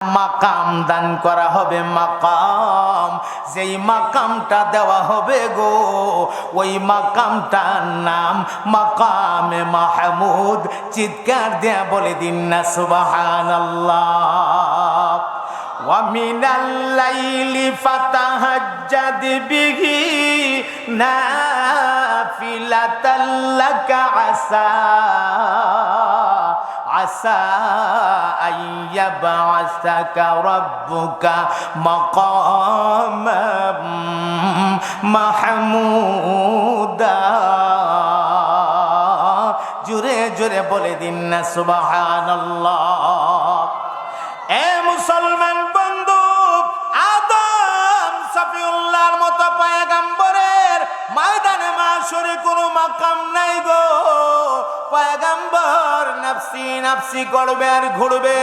মাকাম দান করা হবে, মাকাম। যেই মাকামটা দেওয়া হবে গো, ওই মাকামটার নাম মাকামে মাহমুদ। চিৎকার দেয়া বলে দিন না সুবাহান আল্লাহ ওয়ামিনাল্লাইলি ফাতাহাজ্জাদ বিহি নাফিলাতাল্লাকা আসা। عسى عسى أن يبعثك ربك مقاما محمودا জুড়ে জুড়ে বলে দিন না সুবহানাল্লাহ এ মুসলমান বন্ধু আদম সফিউল্লাহর মতো পায়গাম্বরের ময়দানে মাসরে কোনো মাকাম নাই গো। পায়গাম্বর নাফসি নাফসি করবে আর ঘুরবে।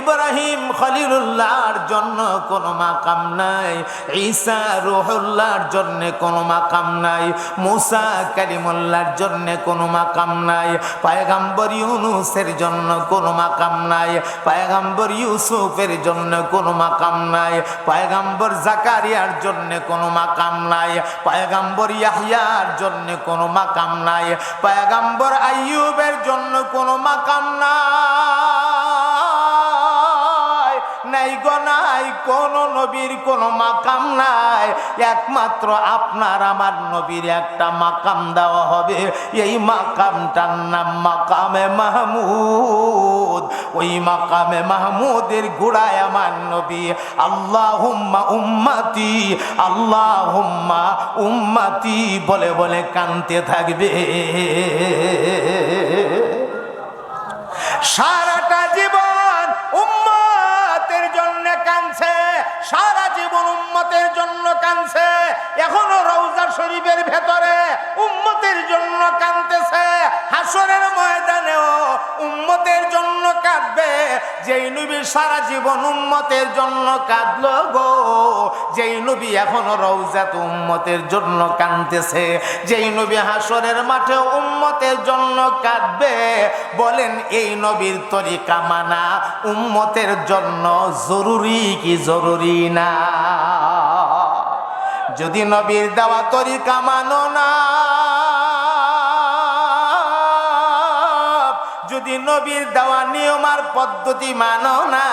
ইব্রাহিম খলিলুল্লাহর জন্য কোনো মাকাম নাই। ঈসা রুহুল্লাহর জন্য কোনো মাকাম নাই। মুসা কালিমুল্লাহর জন্য কোনো মাকাম নাই। পায়গাম্বর ইউনুসের জন্য কোনো মাকাম নাই। পায়গাম্বর ইউসুফের জন্য কোনো মাকাম নাই। পায়গাম্বর জাকারিয়ার জন্য কোনো মাকাম নাই। পায়গাম্বর ইয়াহিয়ার জন্য কোনো মাকাম নাই। পায়গাম্বর আইয়ুবের জন্য কোনো মাকাম নাই। নাই গো, নাই, কোন নবীর কোন মাকাম নাই। একমাত্র আপনার আমার নবীর একটা মাকাম দেওয়া হবে। এই মাকামটার নাম মাকামে মাহমুদ। ওই মাকামে মাহমুদের গোড়ায় আমার নবী, আল্লাহুম্মা উম্মাতি আল্লাহুম্মা উম্মাতি বলে বলে কানতে থাকবে। সারাটা জীবন উম্মতের জন্য কানছে সারা জীবন উম্মতের জন্য কানছে এখনও রওজা শরীফের ভেতরে উম্মতের জন্য কানতেছে হাসরের ময়দানেও উম্মতের জন্য কাঁদবে। যেই নবী সারা জীবন উম্মতের জন্য কাঁদলো গো। যেই নবী এখনও রৌজাত উম্মতের জন্য কাঁদতেছে। যেই নবী হাসরের মাঠে উম্মতের জন্য কাঁদবে। বলেন, এই নবীর তরিকা মানা, উম্মতের জন্য জরুরি কি জরুরি না? যদি নবীর দেওয়া তরিকা মানো না যদি নবীর দেওয়া নিয়ম আর পদ্ধতি মানো না,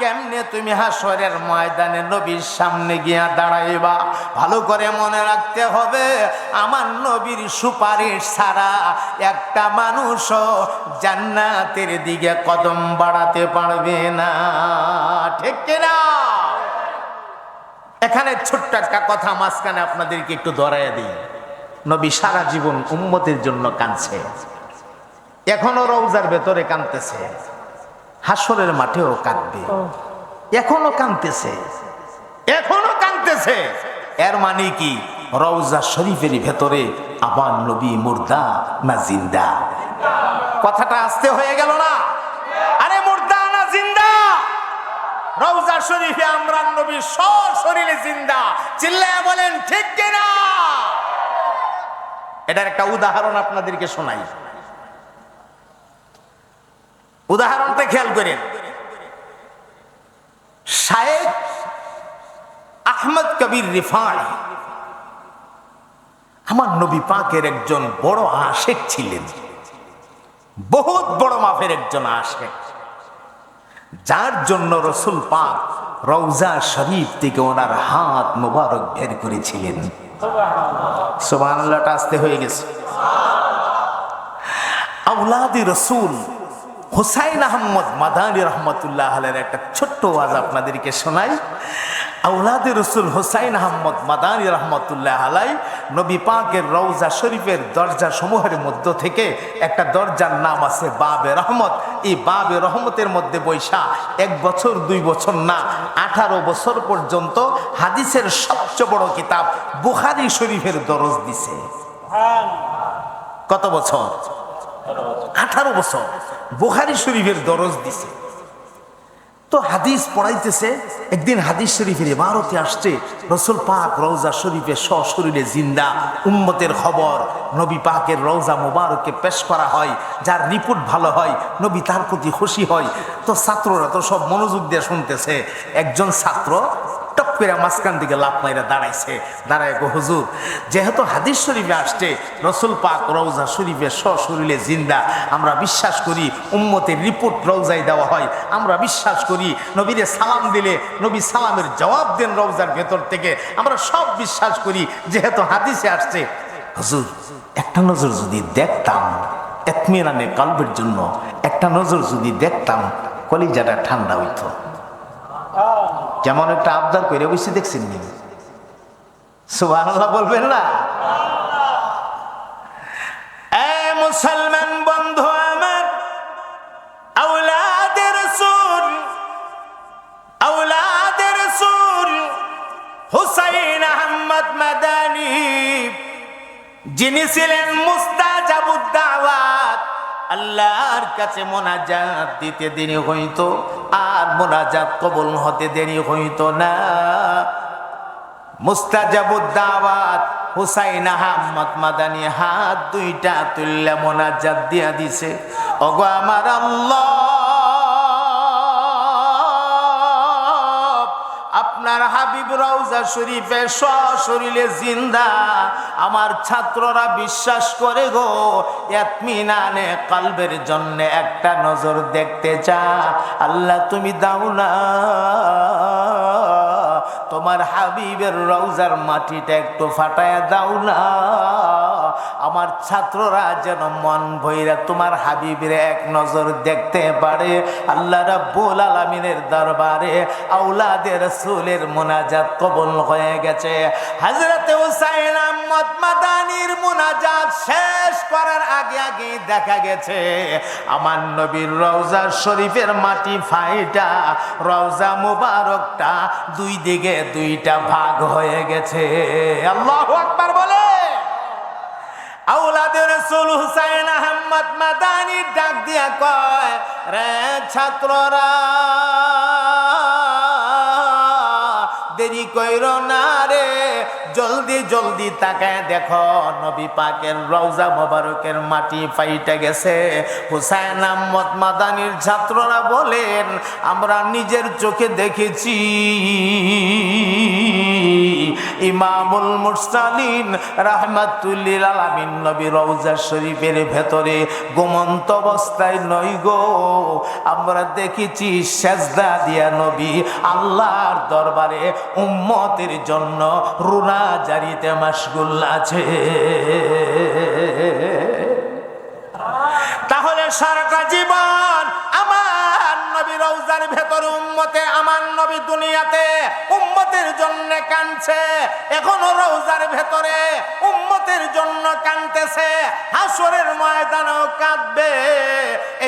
কেমনে তুমি হাসরের ময়দানে নবীর সামনে গিয়া দাঁড়াইবা? ভালো করে মনে রাখতে হবে, আমার নবীর সুপারিশ ছাড়া একটা মানুষও জান্নাতের দিকে কদম বাড়াতে পারবে না। ঠিক কিনা? এখানে ছোট্ট একটা কথা মাঝখানে আপনাদেরকে একটু ধরাইয়া দিই। নবী সারা জীবন উম্মতের জন্য কাঁদছে। এখনও রৌজার ভেতরে কাঁদতেছে। হাসরের মাঠেও কাঁদবে। এখনও কাঁদতেছে। এখনও কাঁদতেছে। এর মানে কি? রওজা শরীফের ভেতরে আবার নবী মুর্দা না জিন্দা? কথাটা আসতে হয়ে গেল না? আরে মুর্দা না জিন্দা? রওজা শরীফে আমরা নবী শরীরে জিন্দা। চিল্লায় বলেন ঠিক কিনা? এটার একটা উদাহরণ আপনাদেরকে শোনাই। উদাহরণটা খেয়াল করেন। শায়েক আহমদ কবির রিফাই আমার নবী পাকের একজন বড় আশেক ছিলেন। বহুত বড় মাপের একজন আশেক। যার জন্য রসুল পাক রৌজা শরীফ থেকে ওনার হাত মোবারক বের করেছিলেন। সোমান আল্লাহটা আসতে হয়ে গেছে। আউলাদি রসুল হুসাইন আহম্মদ মাদানী রহমতুল্লাহ আলের একটা ছোট্ট ওয়াজ আপনাদেরকে শোনাই। আউলাদ রসুল হুসাইন আহমদ মাদানী রহমতুল্লাহ আলাই নবী পাকের রওজা শরীফের দরজা সমূহের মধ্য থেকে একটা দরজার নাম আছে বাবে রহমত। এই বাবে রহমতের মধ্যে বৈশা এক বছর দুই বছর না আঠারো বছর পর্যন্ত হাদিসের সবচেয়ে বড় কিতাব বুখারি শরীফের দরজ দিছে। কত বছর? আঠারো বছর। বুখারি শরীফের দরজ দিছে। তো হাদিস পড়াইতেছে, একদিন হাদিস শরীফের ইবারতে আসছে, রসুল পাক রওজা শরীফে সশরীরে জিন্দা, উম্মতের খবর, নবী পাকের রওজা মোবারককে পেশ করা হয়, যার রিপোর্ট ভালো হয়, নবী তার প্রতি খুশি হয়। তো ছাত্ররা তো সব মনোযোগ দিয়ে শুনতেছে, একজন ছাত্র টপ করে মাঝখান দিকে লাভ মাইরা দাঁড়াইছে। দাঁড়ায় গো হুজুর, যেহেতু হাদিস শরীফে আসছে, রসুল পাক রওজা শরীফে সশরীরে জিন্দা। আমরা বিশ্বাস করি উম্মতের রিপোর্ট রওজায় দেওয়া হয়। আমরা বিশ্বাস করি নবীরে সালাম দিলে নবী সালামের জবাব দেন রওজার ভেতর থেকে। আমরা সব বিশ্বাস করি যেহেতু হাদিসে আসছে। হুজুর, একটা নজর যদি দেখতাম এতমিরানে কালবের জন্য একটা নজর যদি দেখতাম, কলিজাটা ঠান্ডা হইতো। যেমন একটা আবদার করে বসে দেখছেন নি সুবাহ বলবেন না? মুসলমান বন্ধু আমার আউলাদের সুর আউলাদের সুর হুসাইন আহমদ মাদানী, যিনি ছিলেন মুস্তাজাবুদ্দাওয়াত আল্লাহর কাছে মোনাজাত দিতে দেরি হইতো। মোনাজাত কবুল হতে দেরি হইত না। মুস্তাজাবুদ্দাওয়াত হুসাইন আহমদ মাদানী হাত দুইটা তুল্লা মোনাজাত দিয়া দিছে। ওগো আমার আল্লাহ! আপনার হাবিব রওজা শরীফে সশরীরে জিন্দা। আমার ছাত্ররা বিশ্বাস করে গো, এতমিনানে কালবের জন্য একটা নজর দেখতে চা আল্লাহ তুমি দাও না। তোমার হাবিবের রওজার মাটিটা একটু ফাটায় দাও না। আমার ছাত্ররা যেন মন ভৈরা তোমার হাবিবের এক নজর দেখতে পারে। আল্লাহ রাব্বুল আলামিনের দরবারে আউলাদের রাসূলের মোনাজাত কবুল হয়ে গেছে। হযরতে হুসাইন আহমদ মাদানির মোনাজাত শেষ করার আগে আগে দেখা গেছে, আমার নবীর রওজা শরীফের মাটি ফাইটা, রওজা মুবারকটা দুই দিকে দুইটা ভাগ হয়ে গেছে। আল্লাহু আকবার বলে আউলাদের রসুল হুসাইন আহমদ মাদানি ডাক দিয়া কয়, রে ছাত্ররা, দেরি কইর না রে। জলদি জলদি তাকায় দেখো, নবী পাকের রওজা মোবারকের মাটি ফাইটা গেছে। হুসাইন আহমদ মাদানির ছাত্ররা বলেন, আমরা নিজের চোখে দেখেছি। ইমামুল মুরসালিন রাহমাতুল্লিল আলামিন নবী রওজা শরীফের ভেতরে গোমন্ত অবস্থায় নই গো। আমরা দেখেছি সেজদা দিয়া নবী আল্লাহর দরবারে উম্মতের জন্য রুনা জারিতে মাসগুল আছে। উম্মতে আমার নবী দুনিয়াতে উম্মতের জন্য কানছে এখনও রওজার ভেতরে উম্মতের জন্য কানতেছে হাসরের ময়দানেও কাঁদবে।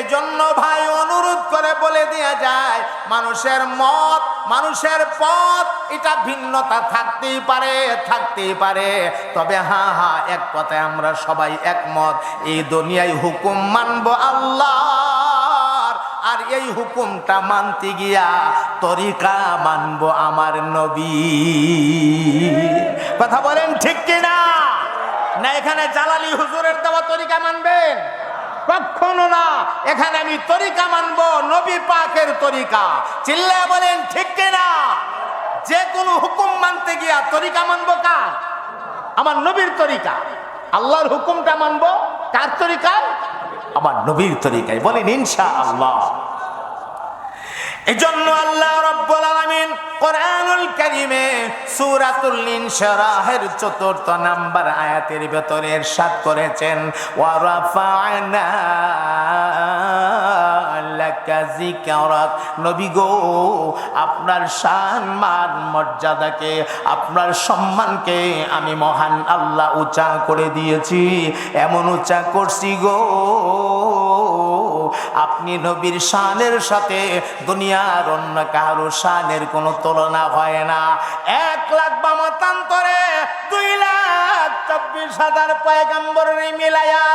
এজন্য ভাই, অনুরোধ করে বলে দেয়া যায়, মানুষের মত, মানুষের পথ, এটা ভিন্নতা থাকতেই পারে থাকতেই পারে। তবে হ্যাঁ হ্যাঁ এক কথায় আমরা সবাই একমত, এই দুনিয়ায় হুকুম মানবো আল্লাহর আর এই হুকুমটা মানতে গিয়া তরিকা মানবো আমার নবী। কথা বলেন ঠিক কিনা? না, এখানে জালালি হুজুরের দেওয়া তরিকা মানবেন? কখনো না। এখানে আমি তরিকা মানবো, নবী পাকের তরিকা। চিল্লা বলেন ঠিক কিনা? যে কোনো হুকুম মানতে গিয়া তরিকা মানবো কার? আমার নবীর তরিকা। আল্লাহর হুকুমটা মানবো কার তরিকায় আমার নবীর তরিকায়। বলেন ইনশা আল্লাহ এজন্য আল্লাহ রব্বুল কোরআনুল কারীমে সূরাতুল ইনশিরাহের চতুর্থ নাম্বার আয়াতের ভেতরে ইরশাদ করেছেন, ওয়া রাফা'না নবী গো, আপনার শান, মান, মর্যাদাকে, আপনার সম্মানকে আমি মহান আল্লাহ উঁচা করে দিয়েছি। এমন উঁচা করছি গো। আপনি নবীর শানের সাথে দুনিয়ার অন্য কারও শানের কোনো তুলনা হয় না। এক লাখ বামাতান্তরে দুই লাখ চব্বিশ হাজার পয়গাম্বরের মিলাইয়া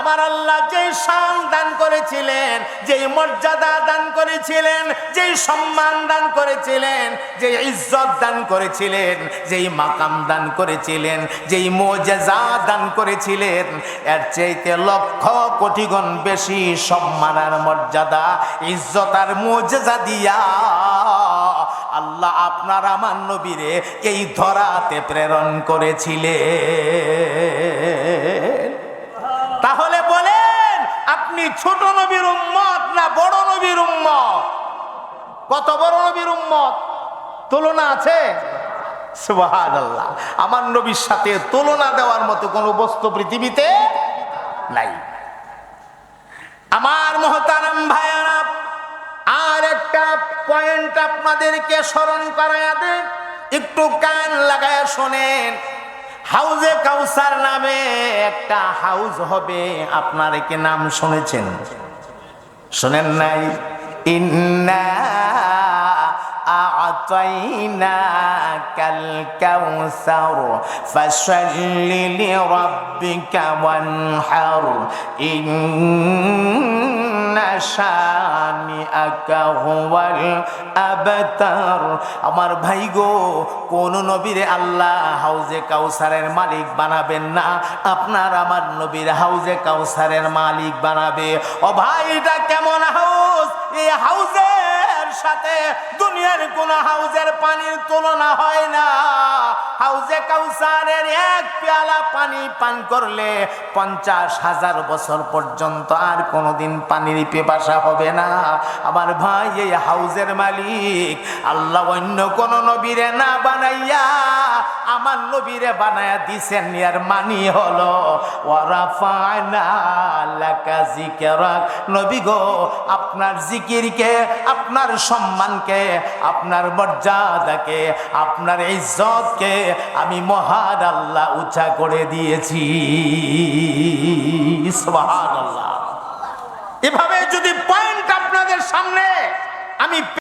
আমার আল্লাহ যেই শান দান করেছিলেন, যেই মর্যাদা দান করেছিলেন, যেই সম্মান দান করেছিলেন, যেই ইজ্জত দান করেছিলেন, যেই মাকাম দান করেছিলেন, যেই মোজেজা দান করেছিলেন, এর চাইতে লক্ষ কোটি গুণ বেশি সম্মান আর মর্যাদা, ইজ্জত আর মোজেজা দিয়া আল্লাহ আপনার আমার নবীরে এই ধরাতে প্রেরণ করেছিলেন। তাহলে বলেন, আপনি ছোট নবীর উম্মত না বড় নবীর উম্মত? কত বড় নবীর উম্মত? তুলনা আছে? আমার নবীর সাথে তুলনা দেওয়ার মতো কোনো বস্তু পৃথিবীতে নাই। আমার মহতারাম ভাইয়ারা, আর একটা আপনাদেরকে স্মরণ করায়া দে একটু কান লাগায় শোনেন, হাউজে কাউসার নামে একটা হাউজ হবে। আপনার কি নাম শুনেছেন? শোনেন নাই। ইন্না أعطيناك الكوثر فصل لربك وانحر إن شانئك هو الأبتر আমার ভাই গো কোন নবীরে আল্লাহ হাউজে কাউসারের মালিক বানাবেন না আপনার আমার নবীর হাউজে কাউসারের মালিক বানাবে ও ভাই এটা কেমন হাউস এই হাউজের সাথে দুনিয়ার কোন হাউজের পানির তুলনা হয় না। হাউজে কাউসারের এক পেয়ালা পানি পান করলে পঞ্চাশ হাজার বছর পর্যন্ত আর কোনোদিন পানির পেপাসা হবে না। আমার ভাই, এই হাউজের মালিক, আল্লাহ অন্য কোন নবীরে না বানাইয়া আমার নবীরে বানায়া দিছেন। এর মানি হলো নবী গো, আপনার জিকিরকে, আপনার সম্মানকে, আপনার মর্যাদাকে, আপনার ইজ্জতকে আমি মহান আল্লাহ উঁচা করে দিয়েছি। এভাবে যদি পয়েন্ট আপনাদের সামনে আমি